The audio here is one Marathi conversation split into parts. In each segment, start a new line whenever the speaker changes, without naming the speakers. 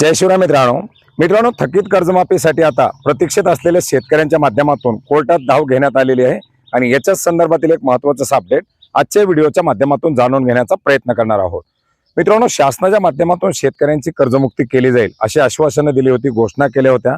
जय शिवराय मित्रांनो. मित्रांनो थकीत कर्जमाफीसाठी आता प्रतीक्षेत असलेल्या शेतकऱ्यांच्या माध्यमातून कोर्टात धाव घेण्यात आलेली आहे आणि याच्याच संदर्भातील एक महत्वाचं अपडेट आजच्या व्हिडिओच्या माध्यमातून जाणून घेण्याचा प्रयत्न करणार आहोत. मित्रांनो शासनाच्या माध्यमातून शेतकऱ्यांची कर्जमुक्ती केली जाईल अशी आश्वासनं दिली होती घोषणा केल्या होत्या.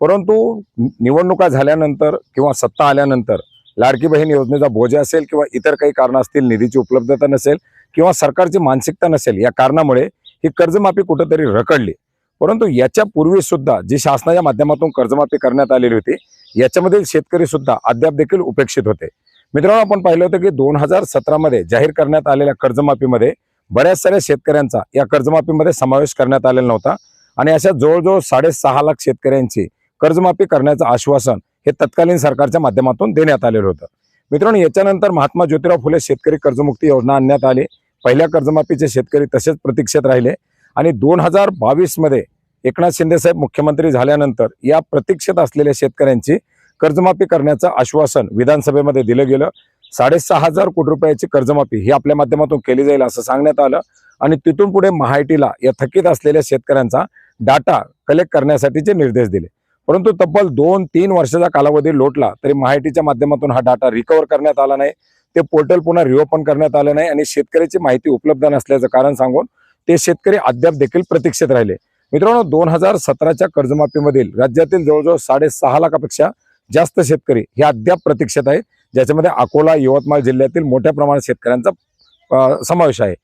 परंतु निवडणुका झाल्यानंतर किंवा सत्ता आल्यानंतर लाडकी बहीण योजनेचा बोजा असेल किंवा इतर काही कारण असतील निधीची उपलब्धता नसेल किंवा सरकारची मानसिकता नसेल या कारणामुळे ही कर्जमाफी कुठंतरी रखडली. परंतु याच्या पूर्वी सुद्धा जी शासनाच्या माध्यमातून कर्जमाफी करण्यात आलेली होती याच्यामधील शेतकरी सुद्धा अद्याप देखील उपेक्षित होते. मित्रांनो आपण पाहिलं होतं की दोन हजार सतरामध्ये जाहीर करण्यात आलेल्या कर्जमाफीमध्ये बऱ्याच साऱ्या शेतकऱ्यांचा या कर्जमाफीमध्ये समावेश करण्यात आलेला नव्हता आणि अशा जवळजवळ साडेसहा लाख शेतकऱ्यांची कर्जमाफी करण्याचं आश्वासन हे तत्कालीन सरकारच्या माध्यमातून देण्यात आलेलं होतं. मित्रांनो याच्यानंतर महात्मा ज्योतिराव फुले शेतकरी कर्जमुक्ती योजना आणण्यात आली. पहिल्या कर्जमाफीचे शेतकरी तसेच प्रतीक्षेत राहिले. आणि दोन हजार बावीसमध्ये एकनाथ शिंदेसाहेब मुख्यमंत्री झाल्यानंतर या प्रतीक्षेत असलेल्या शेतकऱ्यांची कर्जमाफी करण्याचं आश्वासन विधानसभेमध्ये दिलं गेलं. साडेसहा हजार कोटी रुपयाची कर्जमाफी ही आपल्या माध्यमातून केली जाईल असं सांगण्यात आलं. आणि तिथून पुढे महाआयटीला या थकीत असलेल्या शेतकऱ्यांचा डाटा कलेक्ट करण्यासाठीचे निर्देश दिले. परंतु तब्बल दोन तीन वर्षाचा कालावधी लोटला तरी महाआयटीच्या माध्यमातून हा डाटा रिकव्हर करण्यात आला नाही. ते पोर्टल पुन्हा रिओपन करण्यात आलं नाही आणि शेतकऱ्याची माहिती उपलब्ध नसल्याचं कारण सांगून ते शेतकरी अद्याप देखील प्रतीक्षेत राहिले. मित्रांनो दोन हजार सतराच्या कर्जमाफीमधील राज्यातील जवळजवळ साडेसहा लाखापेक्षा जास्त शेतकरी हे अद्याप प्रतीक्षेत आहे. ज्याच्यामध्ये अकोला यवतमाळ जिल्ह्यातील मोठ्या प्रमाणात शेतकऱ्यांचा समावेश आहे.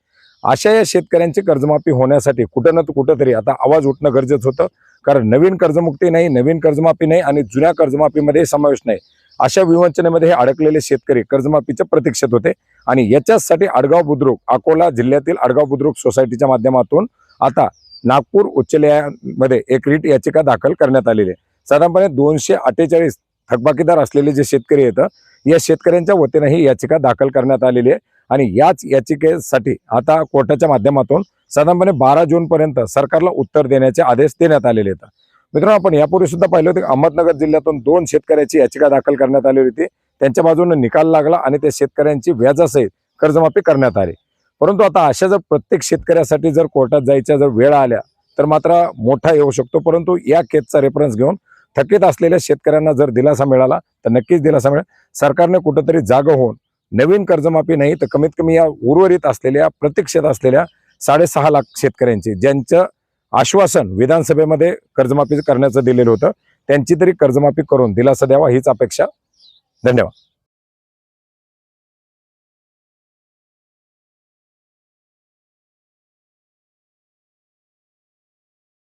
अशा या शेतकऱ्यांची कर्जमाफी होण्यासाठी कुठं ना कुठं तरी आता आवाज उठणं गरजेचं होतं. कारण नवीन कर्जमुक्ती नाही नवीन कर्जमाफी नाही आणि जुन्या कर्जमाफीमध्ये समावेश नाही. अशा विवंचनेमध्ये हे अडकलेले शेतकरी कर्जमाफीच्या प्रतीक्षेत होते. आणि याच्यासाठी आडगाव बुद्रुक अकोला जिल्ह्यातील आडगाव बुद्रुक सोसायटीच्या माध्यमातून आता नागपूर उच्च न्यायालयामध्ये एक रीट याचिका दाखल करण्यात आलेली आहे. साधारणपणे दोनशे अठ्ठेचाळीस थकबाकीदार असलेले जे शेतकरी आहेत या शेतकऱ्यांच्या वतीने ही याचिका दाखल करण्यात आलेली आहे. आणि याच याचिकेसाठी आता कोर्टाच्या माध्यमातून साधारणपणे बारा जून पर्यंत सरकारला उत्तर देण्याचे आदेश देण्यात आलेले आहेत. मित्रांनो आपण यापूर्वी सुद्धा पाहिलं होतं की अहमदनगर जिल्ह्यातून दोन शेतकऱ्याची याचिका दाखल करण्यात आली होती. त्यांच्या बाजूने निकाल लागला आणि त्या शेतकऱ्यांची व्याजासहित कर्जमाफी करण्यात आली. परंतु आता अशा जर प्रत्येक शेतकऱ्यासाठी जर कोर्टात जायच्या जर वेळ आल्या तर मात्र मोठा येऊ शकतो. परंतु या केसचा रेफरन्स घेऊन थकीत असलेल्या शेतकऱ्यांना जर दिलासा मिळाला तर नक्कीच दिलासा मिळेल. सरकारने कुठंतरी जाग होऊन नवीन कर्जमाफी नाही तर कमीत कमी या उर्वरित असलेल्या प्रतीक्षेत असलेल्या साडेसहा लाख शेतकऱ्यांची ज्यांचं आश्वासन विधानसभेमध्ये कर्जमाफी करण्याचं दिलेलं होतं. त्यांची तरी कर्जमाफी करून दिलासा द्यावा हीच अपेक्षा. धन्यवाद.